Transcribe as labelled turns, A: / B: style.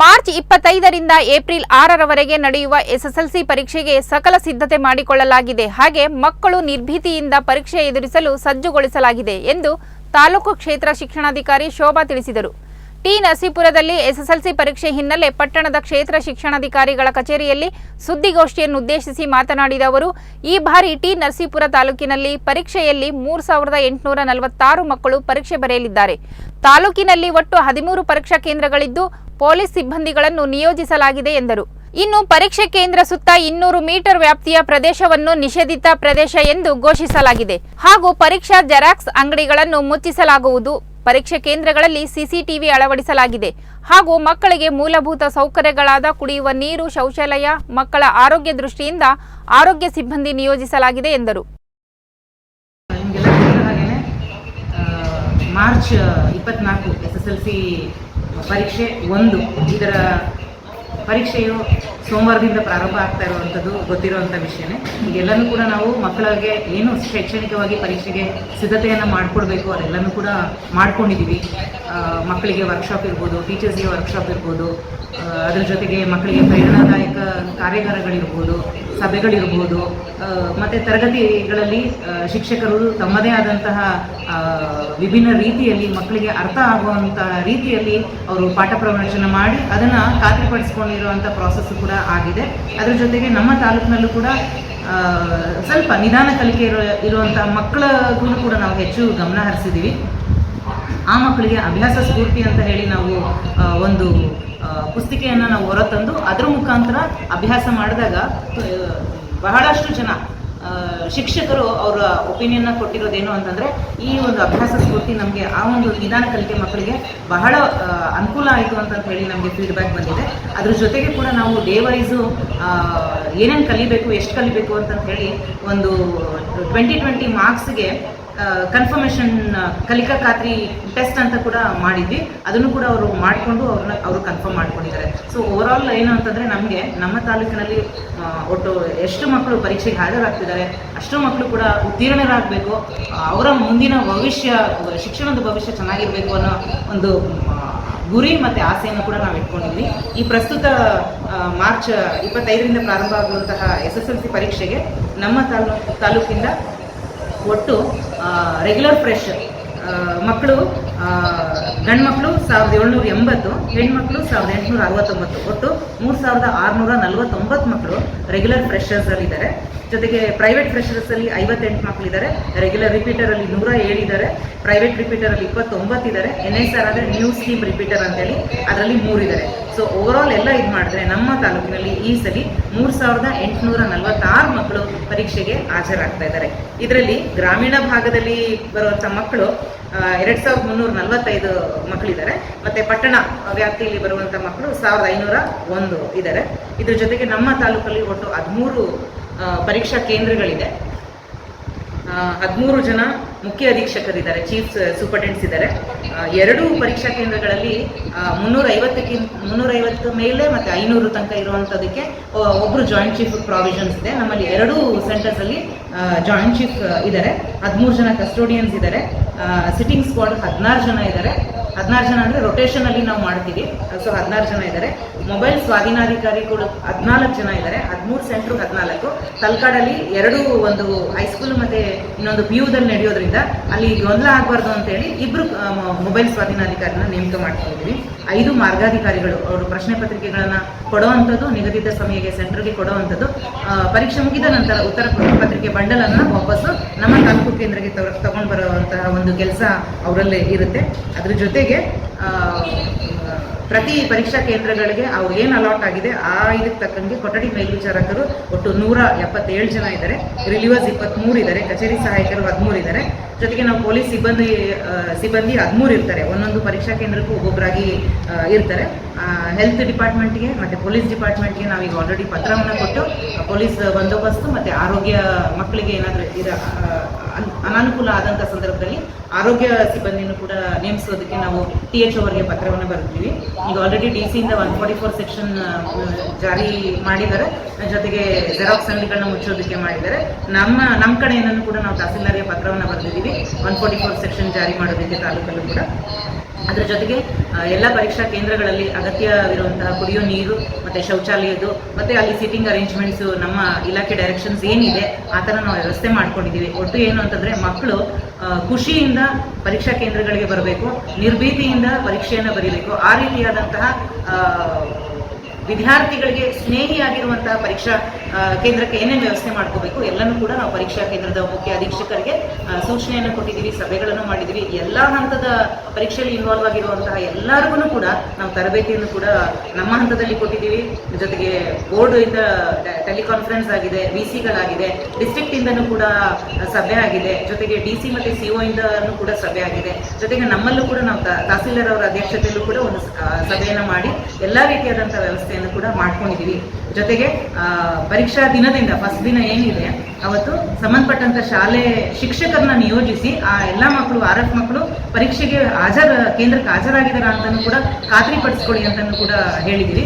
A: March ಇಪ್ಪತ್ತೈದರಿಂದ April ಆರರವರೆಗೆ ನಡೆಯುವ SSLC ಪರೀಕ್ಷೆಗೆ ಸಕಲ ಸಿದ್ಧತೆ ಮಾಡಿಕೊಳ್ಳಲಾಗಿದೆ. ಹಾಗೆ ಮಕ್ಕಳು ನಿರ್ಭೀತಿಯಿಂದ ಪರೀಕ್ಷೆ ಎದುರಿಸಲು ಸಜ್ಜುಗೊಳಿಸಲಾಗಿದೆ ಎಂದು ತಾಲೂಕು ಕ್ಷೇತ್ರ ಶಿಕ್ಷಣಾಧಿಕಾರಿ ಶೋಭಾ ತಿಳಿಸಿದರು. ಟಿ ನರಸೀಪುರದಲ್ಲಿ ಎಸ್ಎಸ್ಎಲ್ಸಿ ಪರೀಕ್ಷೆ ಹಿನ್ನೆಲೆ ಪಟ್ಟಣದ ಕ್ಷೇತ್ರ ಶಿಕ್ಷಣಾಧಿಕಾರಿಗಳ ಕಚೇರಿಯಲ್ಲಿ ಸುದ್ದಿಗೋಷ್ಠಿಯನ್ನು ಉದ್ದೇಶಿಸಿ ಮಾತನಾಡಿದ ಅವರು, ಈ ಬಾರಿ ಟಿ ನರಸೀಪುರ ತಾಲೂಕಿನಲ್ಲಿ ಪರೀಕ್ಷೆಯಲ್ಲಿ ಮೂರು ಸಾವಿರದ ಎಂಟುನೂರ ನಲವತ್ತಾರು ಮಕ್ಕಳು ಪರೀಕ್ಷೆ ಬರೆಯಲಿದ್ದಾರೆ. ತಾಲೂಕಿನಲ್ಲಿ ಒಟ್ಟು ಹದಿಮೂರು ಪರೀಕ್ಷಾ ಕೇಂದ್ರಗಳಿದ್ದು, ಪೊಲೀಸ್ ಸಿಬ್ಬಂದಿಗಳನ್ನು ನಿಯೋಜಿಸಲಾಗಿದೆ ಎಂದರು. ಇನ್ನು ಪರೀಕ್ಷೆ ಕೇಂದ್ರ ಸುತ್ತ ಇನ್ನೂರು ಮೀಟರ್ ವ್ಯಾಪ್ತಿಯ ಪ್ರದೇಶವನ್ನು ನಿಷೇಧಿತ ಪ್ರದೇಶ ಎಂದು ಘೋಷಿಸಲಾಗಿದೆ. ಹಾಗೂ ಪರೀಕ್ಷಾ ಜೆರಾಕ್ಸ್ ಅಂಗಡಿಗಳನ್ನು ಮುಚ್ಚಿಸಲಾಗುವುದು. ಪರೀಕ್ಷೆ ಕೇಂದ್ರಗಳಲ್ಲಿ ಸಿಸಿಟಿವಿ ಅಳವಡಿಸಲಾಗಿದೆ. ಹಾಗೂ ಮಕ್ಕಳಿಗೆ ಮೂಲಭೂತ ಸೌಕರ್ಯಗಳಾದ ಕುಡಿಯುವ ನೀರು, ಶೌಚಾಲಯ, ಮಕ್ಕಳ ಆರೋಗ್ಯ ದೃಷ್ಟಿಯಿಂದ ಆರೋಗ್ಯ ಸಿಬ್ಬಂದಿ ನಿಯೋಜಿಸಲಾಗಿದೆ ಎಂದರು.
B: ಮಾರ್ಚ್ ಇಪ್ಪತ್ನಾಲ್ಕು ಎಸ್ ಎಸ್ ಎಲ್ ಸಿ ಪರೀಕ್ಷೆ ಒಂದು ಇದರ ಪರೀಕ್ಷೆಯು ಸೋಮವಾರದಿಂದ ಪ್ರಾರಂಭ ಆಗ್ತಾ ಇರುವಂಥದ್ದು ಗೊತ್ತಿರುವಂಥ ವಿಷಯನೇ. ಈಗೆಲ್ಲನೂ ಕೂಡ ನಾವು ಮಕ್ಕಳಿಗೆ ಏನು ಶೈಕ್ಷಣಿಕವಾಗಿ ಪರೀಕ್ಷೆಗೆ ಸಿದ್ಧತೆಯನ್ನು ಮಾಡಿಕೊಡ್ಬೇಕು ಅದೆಲ್ಲನೂ ಕೂಡ ಮಾಡ್ಕೊಂಡಿದ್ದೀವಿ ಮಕ್ಕಳಿಗೆ ವರ್ಕ್ಶಾಪ್ ಇರ್ಬೋದು ಟೀಚರ್ಸ್ಗೆ ವರ್ಕ್ಶಾಪ್ ಇರ್ಬೋದು ಅದ್ರ ಜೊತೆಗೆ ಮಕ್ಕಳಿಗೆ ಪ್ರೇರಣಾದಾಯಕ ಕಾರ್ಯಾಗಾರಗಳಿರ್ಬೋದು, ಸಭೆಗಳಿರ್ಬೋದು ಮತ್ತು ತರಗತಿಗಳಲ್ಲಿ ಶಿಕ್ಷಕರು ತಮ್ಮದೇ ಆದಂತಹ ವಿಭಿನ್ನ ರೀತಿಯಲ್ಲಿ ಮಕ್ಕಳಿಗೆ ಅರ್ಥ ಆಗುವಂಥ ರೀತಿಯಲ್ಲಿ ಅವರು ಪಾಠ ಪ್ರವಚನ ಮಾಡಿ ಅದನ್ನು ಖಾತ್ರಿಪಡಿಸ್ಕೊಂಡಿರುವಂಥ ಪ್ರಾಸೆಸ್ ಕೂಡ ಆಗಿದೆ. ಅದ್ರ ಜೊತೆಗೆ ನಮ್ಮ ತಾಲೂಕಿನಲ್ಲೂ ಕೂಡ ಸ್ವಲ್ಪ ನಿಧಾನ ಕಲಿಕೆ ಇರೋ ಇರುವಂಥ ಮಕ್ಕಳಿಗೂ ಕೂಡ ನಾವು ಹೆಚ್ಚು ಗಮನ ಹರಿಸಿದ್ದೀವಿ ಆ ಮಕ್ಕಳಿಗೆ ಅಭ್ಯಾಸ ಸ್ಫೂರ್ತಿ ಅಂತ ಹೇಳಿ ನಾವು ಒಂದು ಪುಸ್ತಿಕೆಯನ್ನು ನಾವು ಹೊರತಂದು ಅದರ ಮುಖಾಂತರ ಅಭ್ಯಾಸ ಮಾಡಿದಾಗ ಬಹಳಷ್ಟು ಜನ ಶಿಕ್ಷಕರು ಅವರ ಒಪಿನಿಯನ್ನ ಕೊಟ್ಟಿರೋದೇನು ಅಂತಂದರೆ, ಈ ಒಂದು ಅಭ್ಯಾಸ ಸ್ಫೂರ್ತಿ ನಮಗೆ ಆ ಒಂದು ನಿಧಾನ ಕಲಿಕೆ ಮಕ್ಕಳಿಗೆ ಬಹಳ ಅನುಕೂಲ ಆಯಿತು ಅಂತ ಹೇಳಿ ನಮಗೆ ಫೀಡ್ಬ್ಯಾಕ್ ಬಂದಿದೆ. ಅದ್ರ ಜೊತೆಗೆ ಕೂಡ ನಾವು ಡೇ ವೈಸು ಏನೇನು ಕಲಿಬೇಕು, ಎಷ್ಟು ಕಲಿಬೇಕು ಅಂತ ಹೇಳಿ ಒಂದು ಟ್ವೆಂಟಿ ಟ್ವೆಂಟಿ ಮಾರ್ಕ್ಸ್ಗೆ ಕನ್ಫರ್ಮೇಷನ್ ಕಲಿಕಾ ಖಾತ್ರಿ ಟೆಸ್ಟ್ ಅಂತ ಕೂಡ ಮಾಡಿದ್ವಿ. ಅದನ್ನು ಕೂಡ ಅವರು ಮಾಡಿಕೊಂಡು ಅವ್ರನ್ನ ಅವರು ಕನ್ಫರ್ಮ್ ಮಾಡ್ಕೊಂಡಿದ್ದಾರೆ. ಸೊ ಓವರಾಲ್ ಏನು ಅಂತಂದರೆ ನಮಗೆ ನಮ್ಮ ತಾಲೂಕಿನಲ್ಲಿ ಒಟ್ಟು ಎಷ್ಟು ಮಕ್ಕಳು ಪರೀಕ್ಷೆಗೆ ಹಾಜರಾಗ್ತಿದ್ದಾರೆ, ಅಷ್ಟು ಮಕ್ಕಳು ಕೂಡ ಉತ್ತೀರ್ಣರಾಗಬೇಕು. ಅವರ ಮುಂದಿನ ಭವಿಷ್ಯ ಶಿಕ್ಷಣದ ಭವಿಷ್ಯ ಚೆನ್ನಾಗಿರಬೇಕು ಅನ್ನೋ ಒಂದು ಗುರಿ ಮತ್ತು ಆಸೆಯನ್ನು ಕೂಡ ನಾವು ಇಟ್ಕೊಂಡಿದ್ವಿ. ಈ ಪ್ರಸ್ತುತ ಮಾರ್ಚ್ ಇಪ್ಪತ್ತೈದರಿಂದ ಪ್ರಾರಂಭ ಆಗುವಂತಹ ಎಸ್ ಎಸ್ ಎಲ್ ಸಿ ಪರೀಕ್ಷೆಗೆ ನಮ್ಮ ತಾಲೂಕು ತಾಲೂಕಿಂದ ಒಟ್ಟು ರೆಗ್ಯುಲರ್ ಫ್ರೆಶ್ ಮಕ್ಕಳು ಗಂಡು ಮಕ್ಕಳು ಸಾವಿರದ ಏಳ್ನೂರ ಎಂಬತ್ತು, ಹೆಣ್ಮಕ್ಳು ಸಾವಿರದ ಎಂಟುನೂರ ಅರವತ್ತೊಂಬತ್ತು. ಒಟ್ಟು ಮೂರು ಸಾವಿರದ ಆರುನೂರ ನಲವತ್ತೊಂಬತ್ತು ಮಕ್ಕಳು ರೆಗ್ಯುಲರ್ ಫ್ರೆಶರ್ಸಲ್ಲಿ ಇದ್ದಾರೆ ಜೊತೆಗೆ ಪ್ರೈವೇಟ್ ಫ್ರೆಶರ್ಸಲ್ಲಿ ಐವತ್ತೆಂಟು ಮಕ್ಕಳಿದ್ದಾರೆ ರೆಗ್ಯುಲರ್ ರಿಪೀಟರಲ್ಲಿ ನೂರ ಏಳಿದ್ದಾರೆ ಪ್ರೈವೇಟ್ ರಿಪೀಟರಲ್ಲಿ ಇಪ್ಪತ್ತೊಂಬತ್ತು ಇದ್ದಾರೆ ಎನ್ ಎಸ್ ಆರ್ ಆದರೆ ನ್ಯೂ ಸ್ಕೀಮ್ ರಿಪೀಟರ್ ಅಂತೇಳಿ ಅದರಲ್ಲಿ ಮೂರಿದ್ದಾರೆ ಸೊ ಓವರಾಲ್ ಎಲ್ಲ ಇದು ಮಾಡಿದ್ರೆ ನಮ್ಮ ತಾಲೂಕಿನಲ್ಲಿ ಈ ಸಲ ಮೂರು ಸಾವಿರದ ಎಂಟುನೂರ ನಲವತ್ತಾರು ಮಕ್ಕಳು ಪರೀಕ್ಷೆಗೆ ಹಾಜರಾಗ್ತಾ ಇದ್ದಾರೆ ಇದರಲ್ಲಿ ಗ್ರಾಮೀಣ ಭಾಗದಲ್ಲಿ ಬರುವಂಥ ಮಕ್ಕಳು ಎರಡು ಸಾವಿರದ ಮುನ್ನೂರ ನಲವತ್ತೈದು ಮಕ್ಕಳಿದ್ದಾರೆ ಮತ್ತೆ ಪಟ್ಟಣ ವ್ಯಾಪ್ತಿಯಲ್ಲಿ ಬರುವಂಥ ಮಕ್ಕಳು ಸಾವಿರದ ಐನೂರ ಒಂದು ಇದ್ದಾರೆ ಇದ್ರ ಜೊತೆಗೆ ನಮ್ಮ ತಾಲೂಕಲ್ಲಿ ಒಟ್ಟು ಹದಿಮೂರು ಪರೀಕ್ಷಾ ಕೇಂದ್ರಗಳಿದೆ. ಹದಿಮೂರು ಜನ ಮುಖ್ಯ ಅಧೀಕ್ಷಕರಿದ್ದಾರೆ ಚೀಫ್ ಸೂಪರ್ಟೆಂಟ್ಸ್ ಇದ್ದಾರೆ. ಎರಡು ಪರೀಕ್ಷಾ ಕೇಂದ್ರಗಳಲ್ಲಿ ಮುನ್ನೂರ ಐವತ್ತಕ್ಕಿಂತ ಮುನ್ನೂರೈವತ್ತು ಮೇಲೆ ಮತ್ತು ಐನೂರು ತನಕ ಇರುವಂಥದ್ದಕ್ಕೆ ಒಬ್ಬರು ಜಾಯಿಂಟ್ ಚೀಫ್ ಪ್ರಾವಿಷನ್ಸ್ ಇದೆ. ನಮ್ಮಲ್ಲಿ ಎರಡೂ ಸೆಂಟರ್ಸಲ್ಲಿ ಜಾಯಿಂಟ್ ಚೀಫ್ ಇದ್ದಾರೆ. ಹದಿಮೂರು ಜನ ಕಸ್ಟೋಡಿಯನ್ಸ್ ಇದ್ದಾರೆ. ಸಿಟ್ಟಿಂಗ್ ಸ್ಕ್ವಾಡ್ ಹದಿನಾರು ಜನ ಇದ್ದಾರೆ. ಹದಿನಾರು ಜನ ಅಂದರೆ ರೊಟೇಷನಲ್ಲಿ ನಾವು ಮಾಡ್ತೀವಿ. ಸೊ ಹದಿನಾರು ಜನ ಇದ್ದಾರೆ ಮೊಬೈಲ್ ಸ್ವಾಧೀನಾಧಿಕಾರಿ ಕೂಡ ಹದಿನಾಲ್ಕು ಜನ ಇದ್ದಾರೆ ಹದಿಮೂರು ಸೆಂಟ್ರು ಹದಿನಾಲ್ಕು. ತಲ್ಕಾಡಲ್ಲಿ ಎರಡು ಒಂದು ಹೈಸ್ಕೂಲ್ ಮತ್ತು ಇನ್ನೊಂದು ಪಿ ಯುದಲ್ಲಿ ನಡೆಯೋದ್ರಿಂದ ಅಲ್ಲಿ ಗೊಂದಲ ಆಗಬಾರ್ದು ಅಂತೇಳಿ ಇಬ್ಬರು ಮೊಬೈಲ್ ಸ್ವಾಧೀನಾಧಿಕಾರಿನ ನೇಮಕ ಮಾಡ್ಕೊಂಡಿದ್ವಿ ಐದು ಮಾರ್ಗಾಧಿಕಾರಿಗಳು ಅವರು ಪ್ರಶ್ನೆ ಪತ್ರಿಕೆಗಳನ್ನು ಕೊಡುವಂಥದ್ದು, ನಿಗದಿತ ಸಮಯಕ್ಕೆ ಸೆಂಟರ್ಗೆ ಕೊಡುವಂಥದ್ದು ಪರೀಕ್ಷೆ ಮುಗಿದ ನಂತರ ಉತ್ತರ ಪತ್ರಿಕೆ ಬಂಡಲನ್ನು ವಾಪಸ್ಸು ನಮ್ಮ ತಾಲೂಕು ಕೇಂದ್ರಕ್ಕೆ ತಗೊಂಡು ಬರುವಂತಹ ಒಂದು ಕೆಲಸ ಅವರಲ್ಲೇ ಇರುತ್ತೆ. ಅದ್ರ ಜೊತೆಗೆ ಪ್ರತಿ ಪರೀಕ್ಷಾ ಕೇಂದ್ರಗಳಿಗೆ ಅವ್ರು ಏನು ಅಲಾಟ್ ಆಗಿದೆ, ಆ ಇದಕ್ಕೆ ತಕ್ಕಂಗೆ ಕೊಠಡಿ ಮೇಲ್ವಿಚಾರಕರು ಒಟ್ಟು ನೂರ ಎಪ್ಪತ್ತೇಳು ಜನ ಇದ್ದಾರೆ. ರಿಲೀವರ್ಸ್ ಇಪ್ಪತ್ತ್ಮೂರು ಇದ್ದಾರೆ, ಕಚೇರಿ ಸಹಾಯಕರು ಹದಿಮೂರು ಇದ್ದಾರೆ. ಜೊತೆಗೆ ನಾವು ಪೊಲೀಸ್ ಸಿಬ್ಬಂದಿ ಸಿಬ್ಬಂದಿ ಹದಿಮೂರು ಇರ್ತಾರೆ. ಒಂದೊಂದು ಪರೀಕ್ಷಾ ಕೇಂದ್ರಕ್ಕೂ ಒಬ್ಬೊಬ್ಬರಾಗಿ ಇರ್ತಾರೆ. ಹೆಲ್ತ್ ಡಿಪಾರ್ಟ್ಮೆಂಟ್ಗೆ ಮತ್ತು ಪೊಲೀಸ್ ಡಿಪಾರ್ಟ್ಮೆಂಟ್ಗೆ ನಾವೀಗ ಆಲ್ರೆಡಿ ಪತ್ರವನ್ನು ಕೊಟ್ಟು ಪೊಲೀಸ್ ಬಂದೋಬಸ್ತು ಮತ್ತು ಆರೋಗ್ಯ ಮಕ್ಕಳಿಗೆ ಏನಾದರೂ ಇರ ಅನ್- ಅನಾನುಕೂಲ ಆದಂಥ ಸಂದರ್ಭದಲ್ಲಿ ಆರೋಗ್ಯ ಸಿಬ್ಬಂದಿಯನ್ನು ಕೂಡ ನೇಮಿಸೋದಕ್ಕೆ ನಾವು ಟಿ ಎಚ್ ಅವರಿಗೆ ಪತ್ರವನ್ನು ಬರೆದಿದ್ದೀವಿ. ಈಗ ಆಲ್ರೆಡಿ ಡಿ ಸಿಯಿಂದ ಒನ್ ಫಾರ್ಟಿ ಫೋರ್ ಸೆಕ್ಷನ್ ಜಾರಿ ಮಾಡಿದ್ದಾರೆ. ಜೊತೆಗೆ ಜೆರಾಕ್ಸ್ ಅಂಗಡಿಗಳನ್ನ ಮುಚ್ಚೋದಕ್ಕೆ ಮಾಡಿದ್ದಾರೆ. ನಮ್ಮ ನಮ್ಮ ಕಡೆಯಿಂದನೂ ಕೂಡ ನಾವು ತಹಸೀಲ್ದಾರ್ಗೆ ಪತ್ರವನ್ನು ಬರೆದಿದ್ದೀವಿ. ಒನ್ ಫಾರ್ಟಿ ಫೋರ್ ಸೆಕ್ಷನ್ ಜಾರಿ ಮಾಡೋದಕ್ಕೆ ತಾಲೂಕಲ್ಲೂ ಕೂಡ. ಅದರ ಜೊತೆಗೆ ಎಲ್ಲ ಪರೀಕ್ಷಾ ಕೇಂದ್ರಗಳಲ್ಲಿ ಅಗತ್ಯವಿರುವಂತಹ ಕುಡಿಯೋ ನೀರು, ಮತ್ತೆ ಶೌಚಾಲಯದ್ದು, ಮತ್ತೆ ಅಲ್ಲಿ ಸಿಟ್ಟಿಂಗ್ ಅರೇಂಜ್ಮೆಂಟ್ಸು ನಮ್ಮ ಇಲಾಖೆ ಡೈರೆಕ್ಷನ್ಸ್ ಏನಿದೆ, ಆ ಥರ ನಾವು ವ್ಯವಸ್ಥೆ ಮಾಡ್ಕೊಂಡಿದ್ದೀವಿ. ಒಟ್ಟು ಏನು ಅಂತಂದ್ರೆ, ಮಕ್ಕಳು ಖುಷಿಯಿಂದ ಪರೀಕ್ಷಾ ಕೇಂದ್ರಗಳಿಗೆ ಬರಬೇಕು, ನಿರ್ಭೀತಿಯಿಂದ ಪರೀಕ್ಷೆಯನ್ನು ಬರೀಬೇಕು. ಆ ರೀತಿಯಾದಂತಹ ವಿದ್ಯಾರ್ಥಿಗಳಿಗೆ ಸ್ನೇಹಿಯಾಗಿರುವಂತಹ ಪರೀಕ್ಷಾ ಕೇಂದ್ರಕ್ಕೆ ಏನೇನು ವ್ಯವಸ್ಥೆ ಮಾಡ್ಕೋಬೇಕು, ಎಲ್ಲನೂ ಕೂಡ ನಾವು ಪರೀಕ್ಷಾ ಕೇಂದ್ರದ ಮುಖ್ಯ ಅಧೀಕ್ಷಕರಿಗೆ ಸೂಚನೆಯನ್ನು ಕೊಟ್ಟಿದ್ದೀವಿ, ಸಭೆಗಳನ್ನು ಮಾಡಿದ್ದೀವಿ. ಎಲ್ಲ ಹಂತದ ಪರೀಕ್ಷೆಯಲ್ಲಿ ಇನ್ವಾಲ್ವ್ ಆಗಿರುವಂತಹ ಎಲ್ಲರಿಗೂ ಕೂಡ ನಾವು ತರಬೇತಿಯನ್ನು ಕೂಡ ನಮ್ಮ ಹಂತದಲ್ಲಿ ಕೊಟ್ಟಿದ್ದೀವಿ. ಜೊತೆಗೆ ಬೋರ್ಡ್ ಇಂದ ಟೆಲಿಕಾನ್ಫರೆನ್ಸ್ ಆಗಿದೆ ವಿ ಸಿಗಳಾಗಿದೆ ಡಿಸ್ಟ್ರಿಕ್ಟ್ ಇಂದನೂ ಕೂಡ ಸಭೆ ಆಗಿದೆ. ಜೊತೆಗೆ ಡಿ ಸಿ ಮತ್ತೆ ಸಿಒ ಇಂದನೂ ಕೂಡ ಸಭೆ ಆಗಿದೆ. ಜೊತೆಗೆ ನಮ್ಮಲ್ಲೂ ಕೂಡ ನಾವು ತಹಸೀಲ್ದಾರ್ ಅವರ ಅಧ್ಯಕ್ಷತೆಯಲ್ಲೂ ಕೂಡ ಒಂದು ಸಭೆಯನ್ನು ಮಾಡಿ ಎಲ್ಲಾ ರೀತಿಯಾದಂತಹ ವ್ಯವಸ್ಥೆಯನ್ನು ಕೂಡ ಮಾಡ್ಕೊಂಡಿದ್ದೀವಿ ಜೊತೆಗೆ ಪರೀಕ್ಷಾ ದಿನದಿಂದ ಫಸ್ಟ್ ದಿನ ಏನಿದೆ, ಅವತ್ತು ಸಂಬಂಧಪಟ್ಟಂತ ಶಾಲೆ ಶಿಕ್ಷಕರನ್ನ ನಿಯೋಜಿಸಿ ಆ ಎಲ್ಲ ಮಕ್ಕಳು, ಆರ್ ಎಫ್ ಮಕ್ಕಳು ಪರೀಕ್ಷೆಗೆ ಹಾಜರ, ಕೇಂದ್ರಕ್ಕೆ ಹಾಜರಾಗಿದ್ದಾರಾ ಅಂತಾನೂ ಕೂಡ ಖಾತ್ರಿ ಪಡಿಸ್ಕೊಳ್ಳಿ ಅಂತಾನೂ ಕೂಡ ಹೇಳಿದ್ದೀವಿ